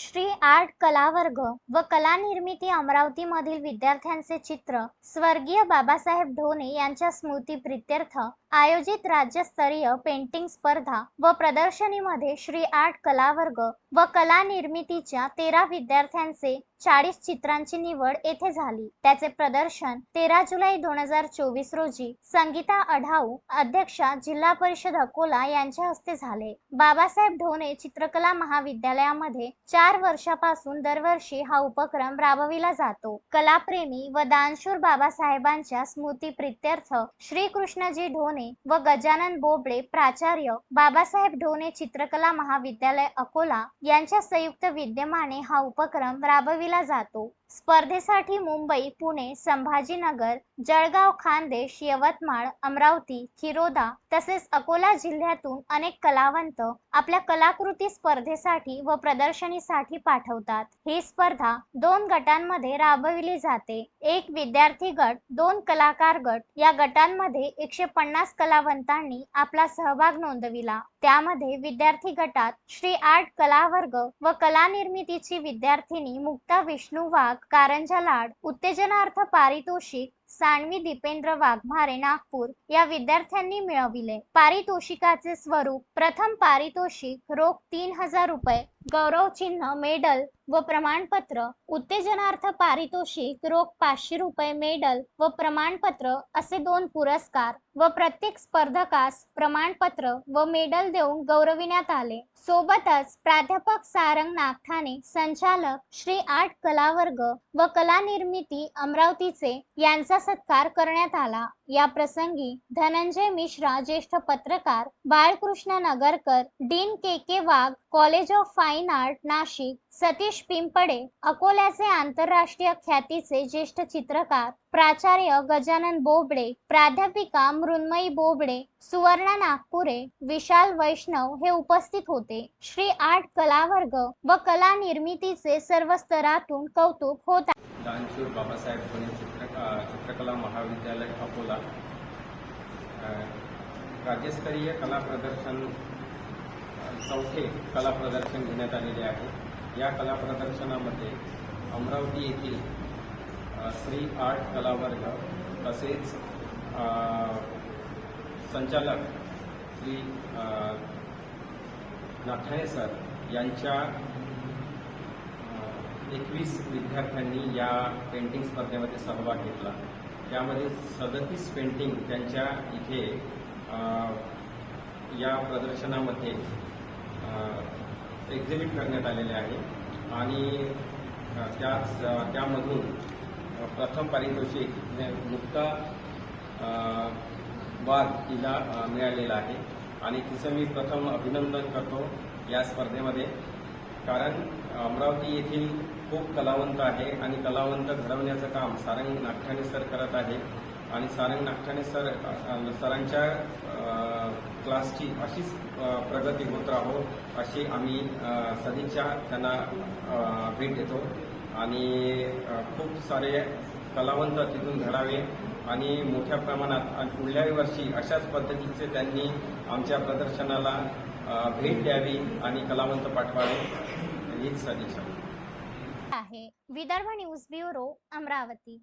Shri art कलावर्ग व कला निर्मिती अमरावतीमधील विद्यार्थ्यांचे चित्र स्वर्गीय बाबासाहेब ढोणे यांच्या स्मृती प्रित्यर्थ आयोजित राज्यस्तरीय पेंटिंग स्पर्धा व प्रदर्शनीमध्ये श्री आर्ट कलावर्ग व कला निर्मितीच्या तेरा विद्यार्थ्यांचे चाळीस चित्रांची निवड येथे झाली. त्याचे प्रदर्शन तेरा जुलै दोन हजार चोवीस रोजी संगीता अढाऊ अध्यक्षा जिल्हा परिषद अकोला यांच्या हस्ते झाले. बाबासाहेब ढोणे चित्रकला महाविद्यालयामध्ये चार वर्षापासून दरवर्षी हा उपक्रम राबविला जातो. कलाप्रेमी व दानशूर बाबासाहेबांच्या स्मृती प्रित्यर्थ श्रीकृष्णजी ढोणे व गजानन बोबडे प्राचार्य बाबासाहेब ढोणे चित्रकला महाविद्यालय अकोला यांच्या संयुक्त विद्यमाने हा उपक्रम राबविला जातो. स्पर्धेसाठी मुंबई पुणे संभाजीनगर जळगाव खानदेश यवतमाळ अमरावती किरोदा तसेच अकोला जिल्ह्यातून अनेक कलावंत आपल्या कलाकृती स्पर्धेसाठी व प्रदर्शनीसाठी पाठवतात. ही स्पर्धा दोन गटांमध्ये राबविली जाते. एक विद्यार्थी गट दोन कलाकार गट. या गटांमध्ये एकशे पन्नास कलावंतांनी आपला सहभाग नोंदविला. त्यामध्ये विद्यार्थी गटात श्री आर्ट कलावर्ग व कला निर्मितीची विद्यार्थिनी मुक्ता विष्णू वाघ कारंजा लाड उत्तेजनार्थ पारितोषिक सानवी दीपेंद्र वाघमारे नागपूर या विद्यार्थ्यांनी मिळविले पारितोषिकाचे स्वरूप प्रथम पारितोषिक रोख तीन हजार रुपये गौरव चिन्ह मेडल व प्रमाणपत्र उत्तेजनार्थ पारितोषिक रोख पाचशे रुपये मेडल व प्रमाणपत्र असे दोन पुरस्कार व प्रत्येक स्पर्धकास प्रमाणपत्र व मेडल देऊन गौरविण्यात आले. सोबतच प्राध्यापक सारंग नागठाणे संचालक श्री आर्ट कलावर्ग व कला निर्मिती अमरावतीचे यांचा सत्कार करण्यात आला. या प्रसंगी धनंजय मिश्रा ज्येष्ठ पत्रकार Balkrishna Nagarkar dean K K Wagh college of fine art Nashik Satish Pimpade अकोल्याचे आंतरराष्ट्रीय ख्यातीचे ज्येष्ठ चित्रकार प्राचार्य गजानन बोबडे प्राध्यापिका मृण्मयी बोबडे सुवर्णा नागपुरे विशाल वैष्णव हे उपस्थित होते. श्री आर्ट कलावर्ग व कला निर्मितीचे सर्व स्तरातून कौतुक होत आहे. दानशूर बाबासाहेब चित्रकला महाविद्यालय अकोला. राज्यस्तरीय कला प्रदर्शन चौथे कला प्रदर्शन घेण्यात आलेले आहे. या कला प्रदर्शनामध्ये अमरावती येथील श्री आर्ट कलावर्ग तसेच संचालक श्री अ, सर यांच्या एकवीस विद्यार्थ्यांनी या पेंटिंग स्पर्धेमध्ये सहभाग घेतला. त्यामध्ये सदतीस पेंटिंग त्यांच्या इथे या प्रदर्शनामध्ये एक्झिबिट करण्यात आलेले आहे. आणि त्याच त्यामधून प्रथम पारितोषिक हे मुक्ता अ, वाघ तिला मिळालेला आहे. आणि तिचं मी प्रथम अभिनंदन करतो या स्पर्धेमध्ये. कारण अमरावती येथील खूप कलावंत आहे आणि कलावंत घडवण्याचं काम सारंग नागठाणे सर करत आहे. आणि सारंग नागठाणे सर सरांच्या क्लासची अशीच प्रगती होत राहो अशी आम्ही सदिच्छा त्यांना भेट देतो. आणि खूप सारे कलावंत तिथून घडावे आणि मोठ्या प्रमाणात आणि पुढल्याही वर्षी अशाच पद्धतीचे त्यांनी आमच्या प्रदर्शनाला भेट द्यावी आणि कलावंत पाठवावे. हीच सदिच्छा. आहे. Vidarbha news bureau Amravati.